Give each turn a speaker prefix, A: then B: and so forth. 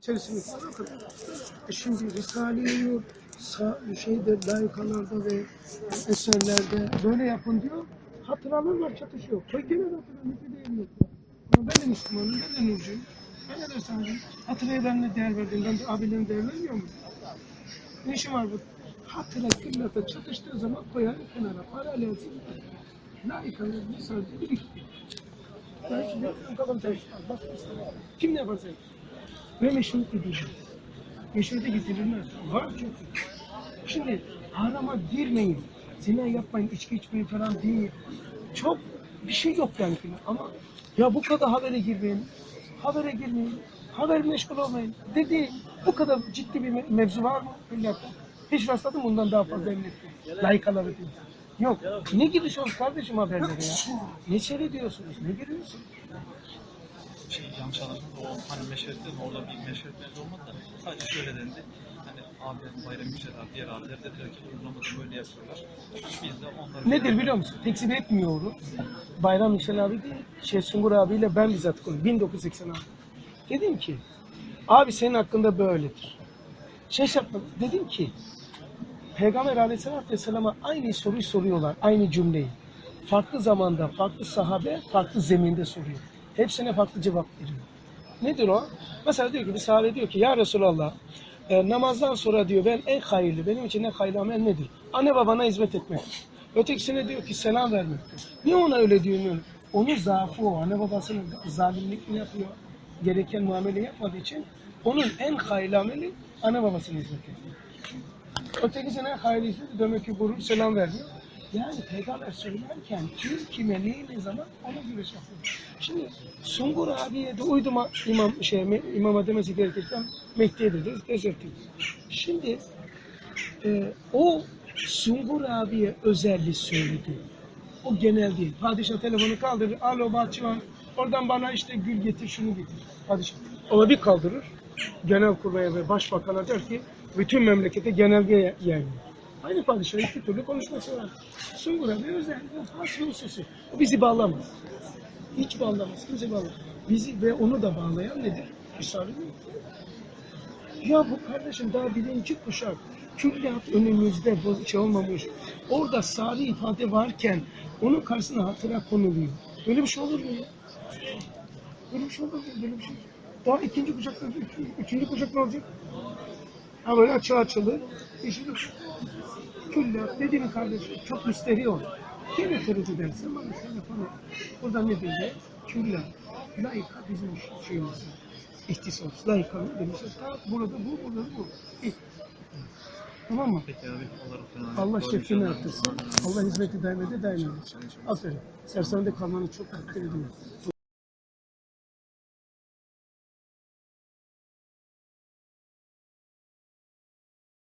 A: içerisinde bakın. E şimdi Risale-i Nur şeyde layıkalarda ve eserlerde böyle yapın diyor. Hatıralarla çatışıyor. Koy gene hatıra ne değil yok. Ama ben de Müslümanım, ben de Nurcuyum. Ben de ben ne değer verdim? Ben de abilerim değer vermiyor mu? Ne işim var bu? Hatıra kıllata çatıştığı zaman koyar kenara. Paralelsin. Layıkalar bir sözde birikti. Ben şimdi çalışıyor. Bak Kim ne yaparsa yapsın. Ve meşrut edilir. Meşrutu getirilmez. Var çünkü. Şimdi harama girmeyin. Zina yapmayın, içki içmeyin falan değil. Çok bir şey yok yani. Ama ya bu kadar habere girmeyin. Habere girmeyin. Haber meşgul olmayın. Dedi bu kadar ciddi bir me- mevzu var mı? Millatta. Hiç rastladım bundan daha fazla emniyette. Layıkaları değil. Yok. Ne giriyorsunuz kardeşim haberlere ya? Ne seyrediyorsunuz? Ne giriyorsunuz?
B: Şey yanlış anlaşıldı. O hani meşretti orada bir meşret mevzu olmadı da sadece şöyle dendi. Hani abilerin bayram yüksel abi, diğer abiler dediler ki uygulamada böyle yapıyorlar. Biz de onları...
A: Nedir biliyor musun? Tekzip etmiyorum. Bayram Yüksel abi değil, şey Sungur abiyle ben bizzat konuştum. 1986. Dedim ki, abi senin hakkında böyledir. Şey yapmadım. Dedim ki, Peygamber aleyhissalatü vesselam'a aynı soruyu soruyorlar, aynı cümleyi. Farklı zamanda, farklı sahabe, farklı zeminde soruyor. Hepsine farklı cevap veriyor. Nedir o? Mesela diyor ki bir sahabe diyor ki ya Resulallah e, namazdan sonra diyor ben en hayırlı benim için en hayırlı amel nedir? Anne babana hizmet etmek. Ötekisine diyor ki selam vermek. Niye ona öyle diyor? Onun zaafı o. Anne babasının zalimlikini yapıyor. Gereken muamele yapmadığı için onun en hayırlı ameli anne babasına hizmet etmek. Ötekisine hayırlısı demek ki gurur selam vermiyor. Yani peygamber söylerken kim kime neyi ne zaman ona göre şey. Şimdi Sungur abiye de uyduma imam şey imama demesi gerekirken Mehdi'ye de deserttik. Şimdi e, o Sungur abiye özelliği söyledi. O genel değil. Padişah telefonu kaldırır. Alo bahçıvan. Oradan bana işte gül getir şunu getir. Padişah. Ona bir kaldırır. Genel kurmaya ve başbakana der ki bütün memlekete genelge yani. Aynı padişah iki türlü konuşması var. Sungur abi özel. O has hususu. O bizi bağlamaz. Hiç bağlamaz. Kimse bağlamaz. Bizi ve onu da bağlayan nedir? Risale-i. Ya bu kardeşim daha birinci kuşak. Külliyat önümüzde bu şey olmamış. Orada sari ifade varken onun karşısına hatıra konuluyor. Böyle bir şey olur mu ya? Böyle bir şey olur mu? Böyle bir şey. Daha ikinci kuşakta, üçüncü, üçüncü kuşak ne olacak? Ha böyle açı açılı. İşi yok. Külliyat dediğin kardeşim çok müsteri ol. Gene tereddüt edersin bana şöyle falan. Burada ne diyor? Külliyat. Layıka bizim şeyimiz. İhtisas. Layıka demişler. Ta burada bu, burada bu. İh. Tamam mı?
B: Peki abi Allah
A: şefkini arttırsın. Allah hizmeti daim ede daim eylesin. Aferin. Sersanede kalmanı çok takdir ediyorum.